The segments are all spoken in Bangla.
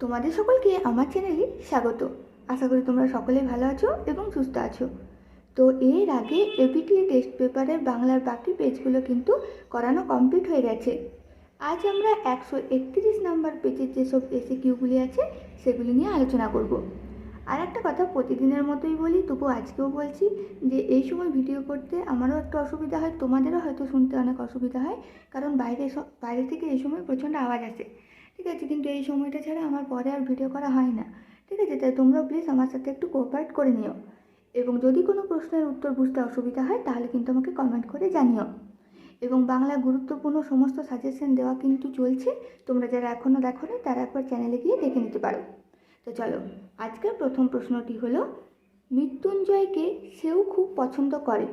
তোমাদের সকলকে আমার চ্যানেলে স্বাগত। আশা করি তোমরা সকলে ভালো আছো এবং সুস্থ আছো। তো এর আগে এপিটি টেস্ট পেপারের বাংলার বাকি পেজগুলো কিন্তু করানো কমপ্লিট হয়ে গেছে। আজ আমরা একশো একত্রিশ নাম্বার পেজের যেসব এসে কিউগুলি আছে, সেগুলি নিয়ে আলোচনা করব। আর একটা কথা প্রতিদিনের মতোই বলি, তবু আজকেও বলছি যে এই সময় ভিডিও করতে আমারও একটু অসুবিধা হয়, তোমাদেরও হয়তো শুনতে অনেক অসুবিধা হয়, কারণ বাইরে বাইরে থেকে এই সময় প্রচণ্ড আওয়াজ আসে। ঠিক আছে, কিন্তু এই সময়টা ছাড়া আমার পরে আর ভিডিও করা হয় না। ঠিক আছে, তাই তোমরাও প্লিজ আমার সাথে একটু কোঅপারেট করে নিও। এবং যদি কোনো প্রশ্নের উত্তর বুঝতে অসুবিধা হয়, তাহলে কিন্তু আমাকে কমেন্ট করে জানিও। এবং বাংলা গুরুত্বপূর্ণ সমস্ত সাজেশন দেওয়া কিন্তু চলছে। তোমরা যারা এখনও দেখো নি তারা একবার চ্যানেলে গিয়ে দেখে নিতে পারো। তো চলো, আজকের প্রথম প্রশ্নটি হলো, মৃত্যুঞ্জয়কে সেও খুব পছন্দ করে।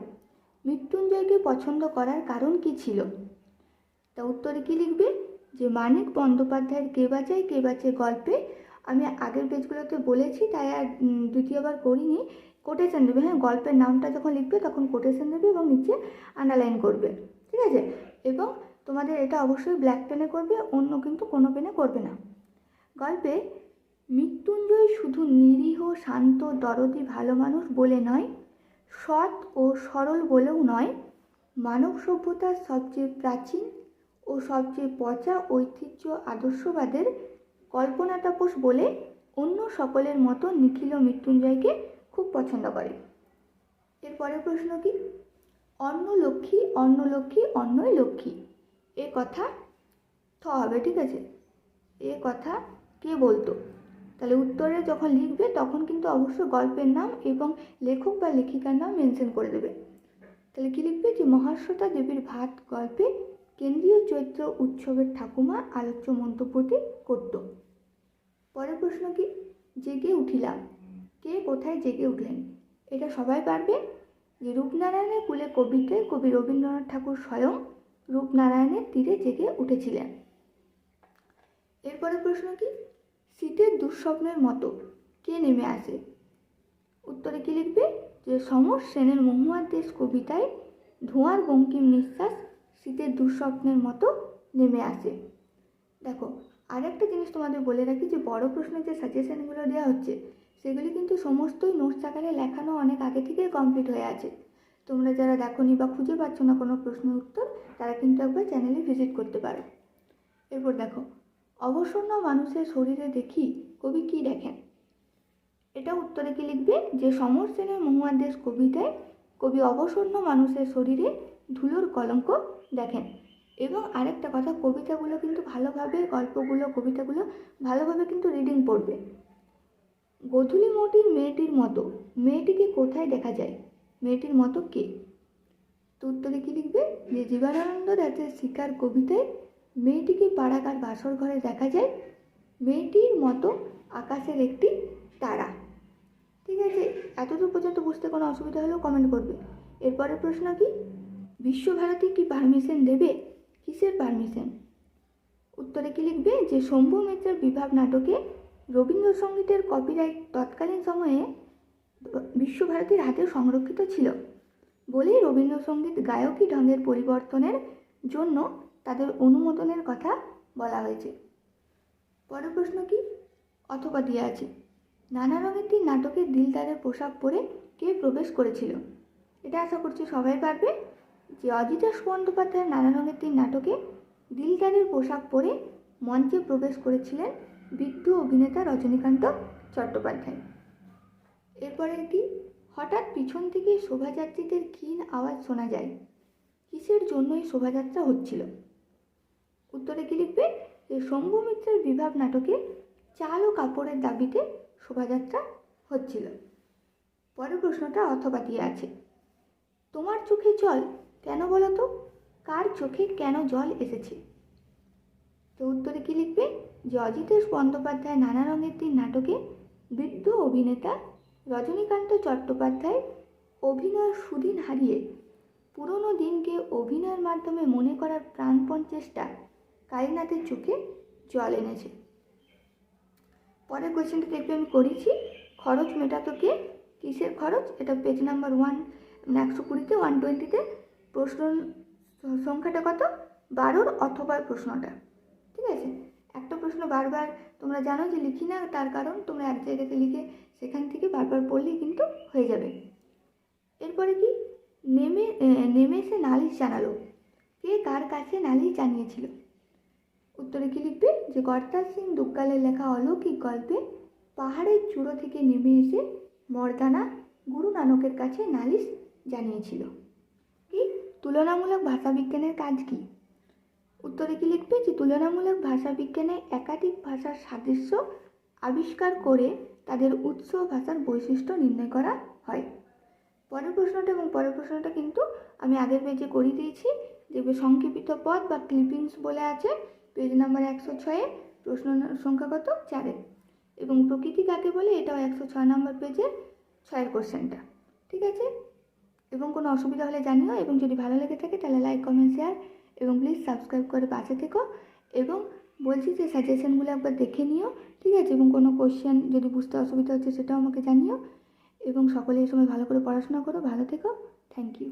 মৃত্যুঞ্জয়কে পছন্দ করার কারণ কি ছিল? তা উত্তরে কি লিখবে? যে মানিক বন্দ্যোপাধ্যায়ের কে বাঁচায় কে বাঁচে গল্পে। আমি আগের পেজগুলোতে বলেছি, তাই আর দ্বিতীয়বার করিনি। কোটেশন দেবে হ্যাঁ গল্পের নামটা যখন লিখবে, তখন কোটেশন দেবে এবং নিচে আন্ডারলাইন করবে, ঠিক আছে? এবং তোমাদের এটা অবশ্যই ব্ল্যাক পেনে করবে, অন্য কিন্তু কোনো পেনে করবে না। গল্পে, মৃত্যুঞ্জয় শুধু নিরীহ, শান্ত, দরদি, ভালো মানুষ বলে নয়, সৎ ও সরল বলেও নয়। মানব সভ্যতার সবচেয়ে প্রাচীন ও সবচেয়ে পচা, ঐতিহ্য, আদর্শবাদের কল্পনা তাপস বলে অন্য সকলের মতো নিখিল মৃত্যুঞ্জয়কে খুব পছন্দ করে। এর পরের প্রশ্ন কি? অন্ন লক্ষ্মী অন্ন লক্ষ্মী অন্নই লক্ষ্মী। এ কথা থ হবে, ঠিক আছে? এ কথা কে বলতো? তাহলে উত্তরে যখন লিখবে, তখন কিন্তু অবশ্যই গল্পের নাম এবং লেখক বা লেখিকার নাম মেনশন করে দেবে। তাহলে কি লিখবে যে মহাশ্বেতা দেবীর ভাত গল্পে কেন্দ্রীয় চৈত্র উৎসবের ঠাকুমা আলোচ্য মন্তব্যটি করত। পরের প্রশ্ন কি? জেগে উঠিলাম। কে কোথায় জেগে উঠলেন? এটা সবাই পারবে? যে রূপনারায়ণের কুলে কবিতায় কবি রবীন্দ্রনাথ ঠাকুর স্বয়ং রূপনারায়ণের তীরে জেগে উঠেছিলেন। এরপরের প্রশ্ন কি? শীতের দুঃস্বপ্নের মতো কে নেমে আসে? উত্তরে কি লিখবে? যে সমর সেনের মহুয়ার দেশ কবিতায় ধোঁয়ার বঙ্কিম নিঃশ্বাস শীতের দুঃস্বপ্নের মতো নেমে আসে। দেখো, আরেকটা জিনিস তোমাদের বলে রাখি যে, বড় প্রশ্নের যে সাজেশনগুলো দেওয়া হচ্ছে, সেগুলি কিন্তু সমস্তই নোটস আকারে লেখানো অনেক আগে থেকেই কমপ্লিট হয়ে আছে। তোমরা যারা দেখোনি বা খুঁজে পাচ্ছ না কোনো প্রশ্নের উত্তর, তারা কিন্তু একবার চ্যানেলে ভিজিট করতে পারো। এরপর দেখো, অবসন্ন মানুষের শরীরে দেখি কবি কি দেখেন এটা উত্তরে কি লিখবে? যে, সমর সেনের মহুয়ার দেশ কবিতায় কবি অবসন্ন মানুষের শরীরে ধুলোর কলঙ্ক দেখেন। এবং আরেকটা কথা, কবিতাগুলো কিন্তু ভালোভাবে, গল্পগুলো, কবিতাগুলো ভালোভাবে কিন্তু রিডিং পড়বে। গধূলি মোটির মেয়েটির মতো, মেয়েটিকে কোথায় দেখা যায়? মেয়েটির মতো কে? তো উত্তরে কি লিখবে? যে জীবনানন্দ রাতের শিকার কবিতায় মেয়েটিকে পাড়াগার বাসর ঘরে দেখা যায়। মেয়েটির মতো আকাশের একটি তারা। ঠিক আছে, এতদূর পর্যন্ত বুঝতে কোনো অসুবিধা হলেও কমেন্ট করবে। এরপরের প্রশ্ন কি? বিশ্বভারতী কি পারমিশন দেবে? কিসের পারমিশন উত্তরে কি লিখবে? যে শম্ভু মিত্রের বিভাগ নাটকে রবীন্দ্রসঙ্গীতের কপিরাইট তৎকালীন সময়ে বিশ্বভারতীর হাতে সংরক্ষিত ছিল। বলেই রবীন্দ্রসঙ্গীত গায়কী ঢঙের পরিবর্তনের জন্য তাদের অনুমোদনের কথা বলা হয়েছে। পরের প্রশ্ন কি? অথবা দিয়ে আছে। নানা রঙের তিন নাটকের দিলদারের পোশাক পরে কে প্রবেশ করেছিল। এটা আশা করছি সবাই পারবে যে অজিতেশ বন্দ্যোপাধ্যায়ের নানা রঙের তিন নাটকে দিলদারের পোশাক পরে মঞ্চে প্রবেশ করেছিলেন বিদ্যু অভিনেতা রজনীকান্ত চট্টোপাধ্যায়। এরপরে কি? হঠাৎ পিছন থেকে শোভাযাত্রীদের ক্ষীণ আওয়াজ শোনা যায়। কিসের জন্য এই শোভাযাত্রা হচ্ছিল? উত্তরে কি লিখবে? যে শম্ভু মিত্রের বিভাগ নাটকে চাল ও কাপড়ের দাবিতে শোভাযাত্রা হচ্ছিল। পরের প্রশ্নটা অথবা দিয়ে আছে। তোমার চোখে জল কেন বলো তো? কার চোখে কেন জল এসেছে? তো উত্তরে কি লিখবে? যে অজিতেশ বন্দ্যোপাধ্যায় নানা রঙের তিন নাটকে বৃদ্ধ অভিনেতা রজনীকান্ত চট্টোপাধ্যায় অভিনয় সুদিন হারিয়ে পুরনো দিনকে অভিনয়ের মাধ্যমে মনে করার প্রাণপণ চেষ্টা কালীনাথের চোখে জল এনেছে। পরের কোয়েশ্চেনটা দেখবে আমি করেছি। খরচ মেটাতো কে কিসের খরচ? এটা পেজ নাম্বার ওয়ান একশো কুড়িতে ওয়ান টোয়েন্টিতে প্রশ্ন সংখ্যাটা কত? বারোর অথবা প্রশ্নটা। ঠিক আছে? একটা প্রশ্ন বারবার তোমরা জানো যে লিখি না, তার কারণ তোমরা এক জায়গাতে লিখে সেখান থেকে বারবার পড়লেই কিন্তু হয়ে যাবে। এরপরে কি? নেমে নেমে এসে নালিশ জানালো। কে কার কাছে নালিশ জানিয়েছিল? উত্তরে কি লিখবে? যে কর্তার সিং দুগ্গালের লেখা অলৌকিক গল্পে পাহাড়ের চূড়ো থেকে নেমে এসে মর্দানা গুরু নানকের কাছে নালিশ জানিয়েছিল। কি? তুলনামূলক ভাষাবিজ্ঞানের কাজ কি? উত্তরে কি লিখবে? যে তুলনামূলক ভাষাবিজ্ঞানে একাধিক ভাষার সাদৃশ্য আবিষ্কার করে তাদের উৎস ভাষার বৈশিষ্ট্য নির্ণয় করা হয়। পরের প্রশ্নটা এবং পরের প্রশ্নটা কিন্তু আমি আগের পেজে করে দিয়েছি। দেখবে সংক্ষেপিত পদ বা ক্লিপিংস বলে আছে পেজ নাম্বার একশো ছয়ে প্রশ্ন সংখ্যা কত? চারে। এবং প্রকৃতি কাকে বলে? এটাও একশো ছয় নম্বর পেজে ছয়ের কোশ্চেনটা। ঠিক আছে? এবং কোনো অসুবিধা হলে জানিও, এবং যদি ভালো লেগে থাকে তাহলে লাইক, কমেন্ট, শেয়ার, এবং প্লিজ সাবস্ক্রাইব করে পাশে থেকো। এবং বলছি যে সাজেশনগুলো একবার দেখে নিও, ঠিক আছে? এবং কোনো কোশ্চেন যদি বুঝতে অসুবিধা হচ্ছে সেটাও আমাকে জানিও। এবং সকলে এই সময় ভালো করে পড়াশোনা করো, ভালো থেকো। Thank you